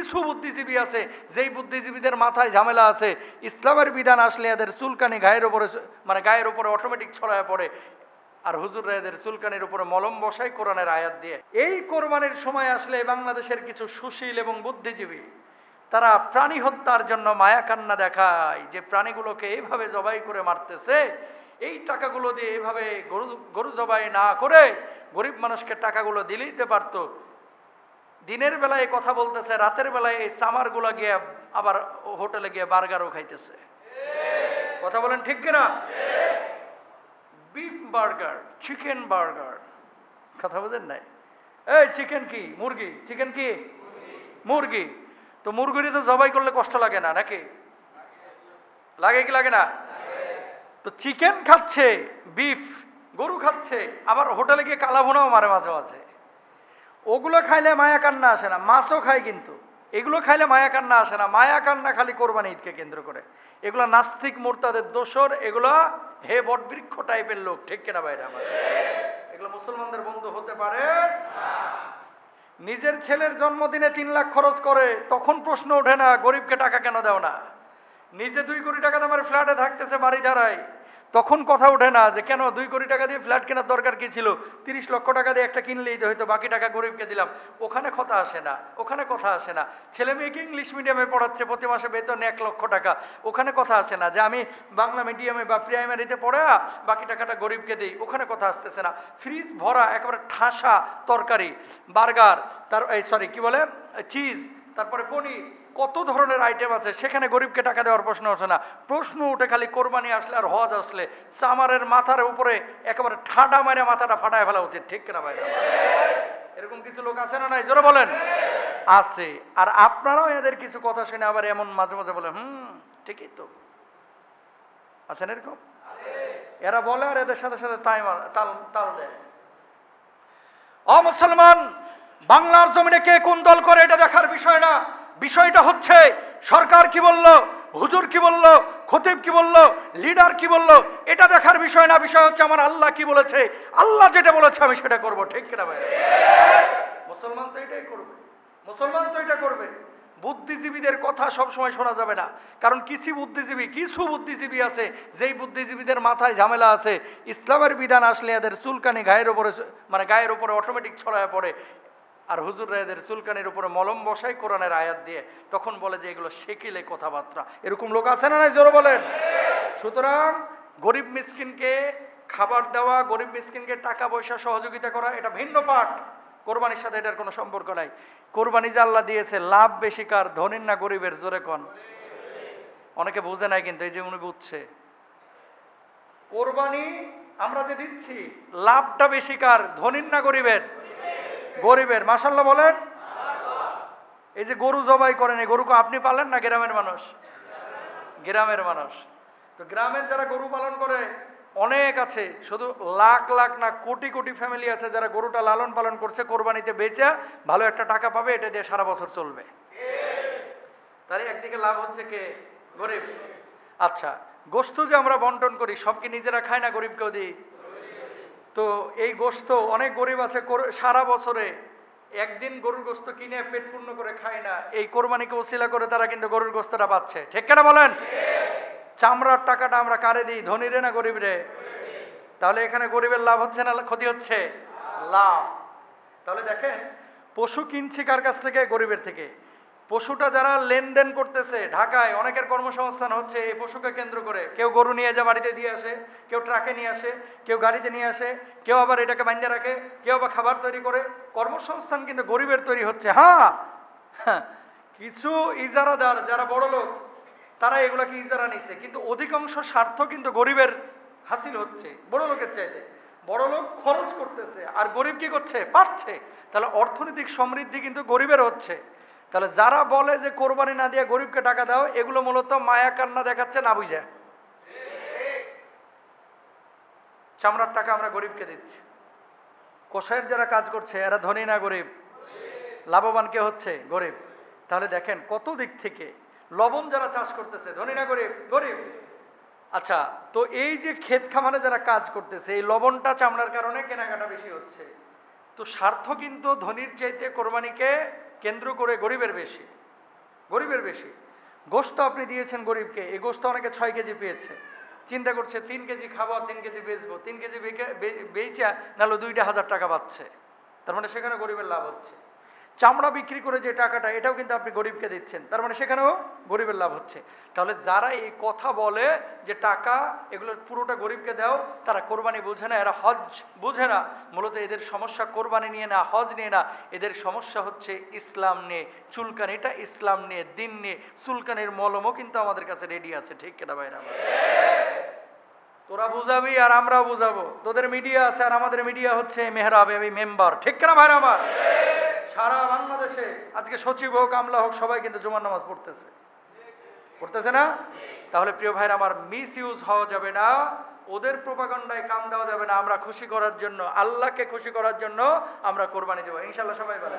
কিছু বুদ্ধিজীবী আছে, যেই বুদ্ধিজীবীদের মাথায় ঝামেলা আছে, ইসলামের বিধান আসলে এদের চুলকানি গায়ের উপরে মানে গায়ের উপরে অটোমেটিক ছড়ায় পড়ে। আর হুজুররা এদের চুলকানির উপরে মলম বসাই কোরআনের আয়াত দিয়ে। এই কোরবানির সময় আসলে বাংলাদেশের কিছু সুশীল এবং বুদ্ধিজীবী, তারা প্রাণী হত্যার জন্য মায়া কান্না দেখায়, যে প্রাণীগুলোকে এইভাবে জবাই করে মারতেছে, এই টাকাগুলো দিয়ে এইভাবে গরু গরু জবাই না করে গরিব মানুষকে টাকাগুলো দিলেই দিতে পারতো। দিনের বেলায় এই কথা বলতেছে, রাতের বেলায় এই চামারগুলো গিয়ে আবার হোটেলে গিয়ে বার্গারও খাইতেছে। কথা বলেন ঠিক কিনা? Beef burger, chicken burger. কথা বোঝেন নাই? এই চিকেন কি? মুরগি। চিকেন কি? মুরগি। তো মুরগিরই তো জবাই করলে কষ্ট লাগে না, নাকি? লাগে কি লাগে না? তো চিকেন খাচ্ছে, বিফ গরু খাচ্ছে, আবার হোটেলে গিয়ে কালা ভুনাও মারে মাঝে মাঝে। ওগুলো খাইলে মায়া কান্না আসে না, মাছও খায় কিন্তু। এগুলো খাইলে মায়া কান্না আসে না, মায়া কান্না খালি কোরবানি ঈদকে কেন্দ্র করে। এগুলো নাস্তিক, মোরতাদের দোসর এগুলো হে বটবৃক্ষ টাইপের লোক, ঠিক কিনা বাইরে আমার? এগুলো মুসলমানদের বন্ধু হতে পারে? নিজের ছেলের জন্মদিনে তিন লাখ খরচ করে, তখন প্রশ্ন ওঠে না, গরিবকে টাকা কেন দেও না? নিজে দুই কোটি টাকা দামের ফ্ল্যাটে থাকতেছে বাড়ি দাঁড়ায় তখন কথা ওঠে না যে, কেন দুই কোটি টাকা দিয়ে ফ্ল্যাট কেনার দরকার কি ছিল? তিরিশ লক্ষ টাকা দিয়ে একটা কিনলেই তো হয়তো বাকি টাকা গরিবকে দিলাম। ওখানে কথা আসে না, ওখানে কথা আসে না। ছেলে মেয়েকে ইংলিশ মিডিয়ামে পড়াচ্ছে, প্রতি মাসে বেতন এক লক্ষ টাকা। ওখানে কথা আসে না যে, আমি বাংলা মিডিয়ামে বা প্রাইমারিতে পড়া বাকি টাকাটা গরিবকে দিই। ওখানে কথা আসতেছে না। ফ্রিজ ভরা, একেবারে ঠাসা তরকারি, বার্গার, তার, এই, সরি, কি বলে? চিজ, তারপরে পনির কত ধরনের আইটেম আছে? সেখানে গরিবকে টাকা দেওয়ার প্রশ্ন ওঠে না। প্রশ্ন উঠে খালি কোরবানি আসলে আর হজ আসলে। চামারের মাথার উপরে একেবারে ঠাডা মারে মাথাটা ফাটায় ফেলা উচিত। ঠিক কিনা ভাই? এরকম কিছু লোক আছে না নাই? জোরে বলেন। আছে। আর আপনারাও এদের কিছু কথা শুনে আবার এমন মাঝে মাঝে বলে, হুম, ঠিকই তো। আছেন এরকম? এরা বলে আর এদের সাথে সাথে তাই তাল তাল দেয়। অ, মুসলমান, বাংলার জমিনে কে কোন দল করে এটা দেখার বিষয় না। বিষয়টা হচ্ছে, সরকার কি বলল, হুজুর কি বলল, খতিব কি বলল, লিডার কি বলল, এটা দেখার বিষয় না, বিষয় হচ্ছে আমার আল্লাহ কি বলেছে, আল্লাহ যেটা বলেছে আমি সেটা করব, ঠিক কিনা ভাই? মুসলমান তো এটাই করবে, মুসলমান তো এটা করবে। বুদ্ধিজীবীদের কথা সব সময় শোনা যাবে না, কারণ কিছু বুদ্ধিজীবী কিছু বুদ্ধিজীবী আছে, যেই বুদ্ধিজীবীদের মাথায় ঝামেলা আছে, ইসলামের বিধান আসলে এদের চুলকানি, গায়ের উপরে মানে গায়ের উপরে অটোমেটিক ছড়ায় পড়ে আর হুজুর এদের চুলকানির উপরে মলম বসাই কোরআনের আয়াত দিয়ে তখন বলে যে এগুলো শেকিলে কথাবার্তা। এরকম লোক আছে না নাই? জোরে বলেন। সুতরাং গরিব মিসকিনকে খাবার দেওয়া, গরিব মিসকিনকে টাকা পয়সা সহযোগিতা করা, এটা ভিন্ন পাঠ। কোরবানির সাথে এটার কোনো সম্পর্ক নাই। কোরবানি যে আল্লাহ দিয়েছে, লাভ বেশি কার, ধনীর না গরিবের? জোরে কন। অনেকে বুঝে নাই কিন্তু এই যে উনি বুঝছে। কোরবানি আমরা যে দিচ্ছি, লাভটা বেশি কার, ধনীর না গরিবের? গরিবের মাসাল্লাহ বলেন? এই যে গরু জবাই করেন, এই গরুকে আপনি পালেন না গ্রামের মানুষ? গ্রামের মানুষ। তো গ্রামের যারা গরু পালন করে, অনেক আছে, শুধু লাখ লাখ না কোটি কোটি ফ্যামিলি আছে যারা গরুটা লালন পালন করছে, কোরবানিতে বেচে, ভালো একটা টাকা পাবে, এটা দিয়ে সারা বছর চলবে। তাহলে একদিকে লাভ হচ্ছে কে? গরিব। আচ্ছা গোস্ত যে আমরা বন্টন করি সবকে নিজেরা খায় না গরিবকেও দিই? তো এই গোস্ত অনেক গরিব আছে সারা বছরে একদিন গরুর গোস্ত কিনে পেট পূর্ণ করে খায় না। এই কোরবানিকে ওসিলা করে তারা কিন্তু গরুর গোস্তটা পাচ্ছে। ঠিক কেনা বলেন? চামড়ার টাকাটা আমরা কারে দিই? ধনীরে না গরিবরে তাহলে এখানে গরিবের লাভ হচ্ছে না, ক্ষতি হচ্ছে? লাভ। তাহলে দেখেন, পশু কিনছি কার কাছ থেকে? গরিবের থেকে। পশুটা যারা লেনদেন করতেছে ঢাকায় অনেকের কর্মসংস্থান হচ্ছে এই পশুকে কেন্দ্র করে। কেউ গরু নিয়ে যা বাড়িতে দিয়ে আসে কেউ ট্রাকে নিয়ে আসে কেউ গাড়িতে নিয়ে আসে কেউ আবার এটাকে বাঁধে রাখে কেউ আবার খাবার তৈরি করে। কর্মসংস্থান কিন্তু গরিবের তৈরি হচ্ছে। হ্যাঁ হ্যাঁ, কিছু ইজারাদার যারা বড় লোক তারা এগুলাকে ইজারা নিছে। কিন্তু অধিকাংশ স্বার্থ কিন্তু গরিবের হাসিল হচ্ছে বড় লোকের চাইতে। বড় লোক খরচ করতেছে আর গরিব কি করছে? পাচ্ছে। তাহলে অর্থনৈতিক সমৃদ্ধি কিন্তু গরিবের হচ্ছে। তাহলে যারা বলে যে কোরবানি না দিয়ে গরিবকে টাকা দাও, এগুলো মূলত মায়া কান্না দেখাচ্ছে না বুঝে? চামড়ার টাকা আমরা গরিবকে দিচ্ছি। কোষায়ের যারা কাজ করছে, এরা ধনী না গরিব? লাভবান কে হচ্ছে? গরিব। তাহলে দেখেন কত দিক থেকে লবণ যারা চাষ করতেছে, ধনী না গরিব? গরিব। আচ্ছা তো এই যে ক্ষেত খামারে যারা কাজ করতেছে, এই লবণটা চামড়ার কারণে কেনাকাটা বেশি হচ্ছে। তো স্বার্থ কিন্তু ধনীর চাইতে কোরবানিকে কেন্দ্র করে গরিবের বেশি গরিবের বেশি। গোস্ত আপনি দিয়েছেন গরিবকে, এই গোস্ত অনেকে ছয় কেজি পেয়েছে। চিন্তা করছে, তিন কেজি খাব তিন কেজি বেচবো। তিন কেজি বেচা নাহলে দুইটা হাজার টাকা পাচ্ছে তার মানে সেখানে গরিবের লাভ হচ্ছে। চামড়া বিক্রি করে যে টাকাটা, এটাও কিন্তু আপনি গরিবকে দিচ্ছেন। তার মানে সেখানেও গরিবের লাভ হচ্ছে। তাহলে যারা এই কথা বলে যে টাকা, এগুলো পুরোটা গরিবকে দাও, তারা কোরবানি বোঝে না, এরা হজ বোঝে না। মূলত এদের সমস্যা কোরবানি নিয়ে না, হজ নিয়ে না। এদের সমস্যা হচ্ছে ইসলাম নিয়ে চুলকানিটা ইসলাম নিয়ে, দিন নিয়ে। চুলকানির মলমও কিন্তু আমাদের কাছে রেডি আছে, ঠিক কেনা ভাইরা? তোরা বুঝাবি আর আমরাও বুঝাবো। তোদের মিডিয়া আছে আর আমাদের মিডিয়া হচ্ছে মেহরাব মেম্বার, ঠিক কেনা ভাইরা আমার? সারা বাংলাদেশে আজকে সচিব হোক, আমলা হোক, সবাই কিন্তু জুমার নামাজ পড়তেছে। পড়তেছে না? তাহলে প্রিয় ভাইরা, আমার মিস ইউজ হওয়া যাবে না, ওদের প্রোপাগন্ডায় কান দেওয়া যাবে না, আমরা খুশি করার জন্য, আল্লাহকে খুশি করার জন্য আমরা কোরবানি দেবো। ইনশাল্লাহ সবাই বলে